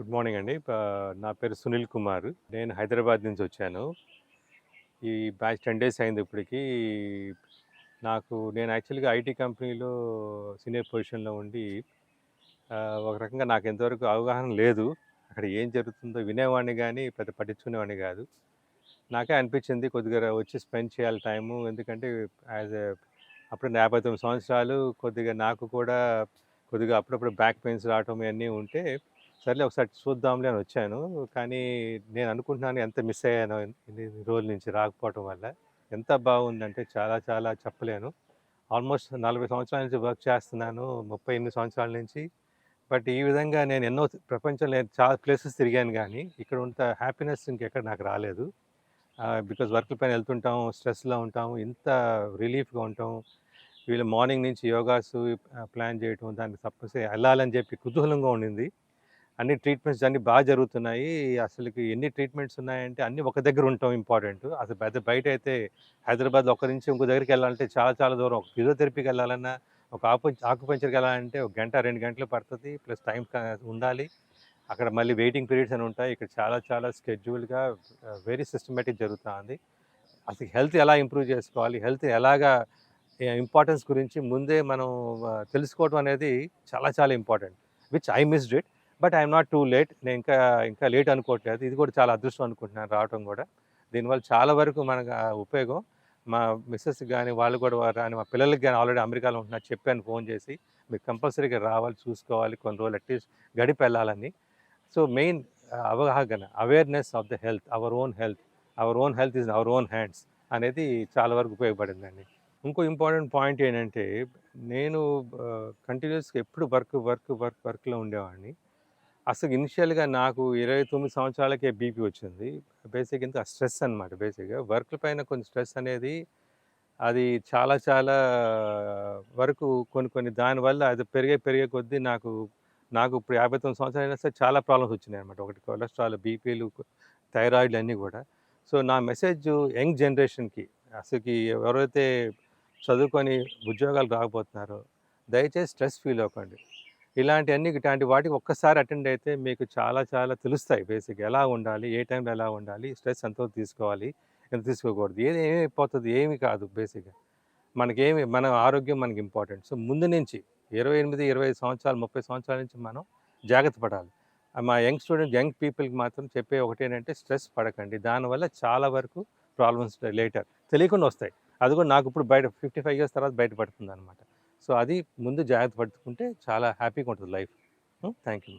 Good morning అండి. నా పేరు సునీల్ కుమార్. నేను హైదరాబాద్ నుంచి వచ్చాను. ఈ బ్యాచ్ టెన్ డేస్ అయింది ఇప్పటికి. నాకు నేను యాక్చువల్గా ఐటీ కంపెనీలో సీనియర్ పొజిషన్లో ఉండి ఒక రకంగా నాకు ఎంతవరకు అవగాహన లేదు. అక్కడ ఏం జరుగుతుందో వినేవాడిని కానీ పెద్ద పట్టించుకునేవాడిని కాదు. నాకే అనిపించింది కొద్దిగా వచ్చి స్పెండ్ చేయాలి టైము. ఎందుకంటే యాజ్ అప్పుడు యాభై తొమ్మిది సంవత్సరాలు కొద్దిగా నాకు కూడా కొద్దిగా అప్పుడప్పుడు బ్యాక్ పెయిన్స్ రావటం ఇవన్నీ ఉంటే సర్లే ఒకసారి చూద్దాంలే అని వచ్చాను. కానీ నేను అనుకుంటున్నాను ఎంత మిస్ అయ్యాను ఇన్ని రోజుల నుంచి రాకపోవటం వల్ల ఎంత బాగుందంటే చాలా చాలా చెప్పలేను. ఆల్మోస్ట్ నలభై సంవత్సరాల నుంచి వర్క్ చేస్తున్నాను ముప్పై ఎనిమిది సంవత్సరాల నుంచి. బట్ ఈ విధంగా నేను ఎన్నో ప్రపంచంలో నేను చాలా ప్లేసెస్ తిరిగాను కానీ ఇక్కడ ఉంత హ్యాపీనెస్ ఇంకెక్కడ నాకు రాలేదు. బికాజ్ వర్క్ పైన వెళ్తుంటాం స్ట్రెస్లో ఉంటాం ఇంత రిలీఫ్గా ఉంటాం. వీళ్ళు మార్నింగ్ నుంచి యోగాస్ ప్లాన్ చేయటం దానికి తప్పనిసరి వెళ్ళాలని చెప్పి కుతూహలంగా ఉండింది. అన్ని ట్రీట్మెంట్స్ అన్ని బాగా జరుగుతున్నాయి. అసలుకి ఎన్ని ట్రీట్మెంట్స్ ఉన్నాయంటే అన్ని ఒక దగ్గర ఉండటం ఇంపార్టెంట్. అసలు పెద్ద బయట అయితే హైదరాబాద్ ఒక నుంచి ఇంకో దగ్గరికి వెళ్ళాలంటే చాలా చాలా దూరం. ఒక ఫిజియోథెరపీకి వెళ్ళాలన్నా ఒక ఆకు ఆకుపంచర్కి వెళ్ళాలంటే ఒక గంట రెండు గంటలు పడుతుంది. ప్లస్ టైం ఉండాలి. అక్కడ మళ్ళీ వెయిటింగ్ పీరియడ్స్ అని ఉంటాయి. ఇక్కడ చాలా చాలా స్కెడ్యూల్గా వెరీ సిస్టమేటిక్ జరుగుతుంది. అసలు హెల్త్ ఎలా ఇంప్రూవ్ చేసుకోవాలి? హెల్త్ ఎలాగా ఇంపార్టెన్స్ గురించి ముందే మనం తెలుసుకోవడం అనేది చాలా చాలా important. Which I missed it. But I'm not too late. నేను ఇంకా ఇంకా లేట్ అనుకోవట్లేదు. ఇది కూడా చాలా అదృష్టం అనుకుంటున్నాను రావటం కూడా. దీనివల్ల చాలా వరకు మనకు ఉపయోగం. మా మిస్సెస్ కానీ వాళ్ళు కూడా కానీ మా పిల్లలకి కానీ ఆల్రెడీ అమెరికాలో ఉంటున్నారు. చెప్పాను ఫోన్ చేసి. మీరు కంపల్సరీగా రావాలి చూసుకోవాలి కొన్ని రోజులు అట్లీస్ట్ గడిపి వెళ్ళాలని. సో మెయిన్ అవగాహన awareness of the health our own health our own health is our own hands అనేది చాలా వరకు ఉపయోగపడిందండి. ఇంకో ఇంపార్టెంట్ పాయింట్ ఏంటంటే నేను కంటిన్యూస్గా ఎప్పుడు వర్క్ వర్క్ వర్క్ వర్క్లో ఉండేవాడిని. అసలు ఇనిషియల్గా నాకు ఇరవై తొమ్మిది సంవత్సరాలకే బీపీ వచ్చింది. బేసిక్ ఇంత స్ట్రెస్ అనమాట బేసిక్గా. వర్క్ పైన కొన్ని స్ట్రెస్ అనేది అది చాలా చాలా వరకు కొన్ని కొన్ని దానివల్ల అది పెరిగే పెరిగే కొద్దీ నాకు నాకు ఇప్పుడు యాభై తొమ్మిది సంవత్సరాలు అయినా సరే చాలా ప్రాబ్లమ్స్ వచ్చినాయి అనమాట ఒకటి కొలెస్ట్రాల్ బీపీలు థైరాయిడ్లు అన్నీ కూడా. సో నా మెసేజ్ యంగ్ జనరేషన్కి అసలుకి ఎవరైతే చదువుకొని ఉద్యోగాలు రాకపోతున్నారో దయచేసి స్ట్రెస్ ఫీల్ అవ్వకండి. ఇలాంటివన్నీ ఇట్లాంటి వాటికి ఒక్కసారి అటెండ్ అయితే మీకు చాలా చాలా తెలుస్తాయి బేసిక్ ఎలా ఉండాలి? ఏ టైంలో ఎలా ఉండాలి? స్ట్రెస్ ఎంత తీసుకోవాలి ఎంత తీసుకోకూడదు? ఏది ఏమైపోతుంది? ఏమి కాదు బేసిక్గా. మనకేమి మన ఆరోగ్యం మనకి ఇంపార్టెంట్. సో ముందు నుంచి ఇరవై ఎనిమిది ఇరవై సంవత్సరాలు ముప్పై సంవత్సరాల నుంచి మనం జాగ్రత్త పడాలి. ఆ మా యంగ్ స్టూడెంట్ యంగ్ పీపుల్కి మాత్రం చెప్పే ఒకటి ఏంటంటే స్ట్రెస్ పడకండి. దానివల్ల చాలా వరకు ప్రాబ్లమ్స్ లేటర్ తెలియకుండా వస్తాయి. అది కూడా నాకు ఇప్పుడు బయట ఫిఫ్టీ ఫైవ్ ఇయర్స్ తర్వాత బయటపడుతుంది అనమాట సో అది ముందు జాగ్రత్త పడుతుంటే చాలా హ్యాపీగా ఉంటుంది లైఫ్. Thank you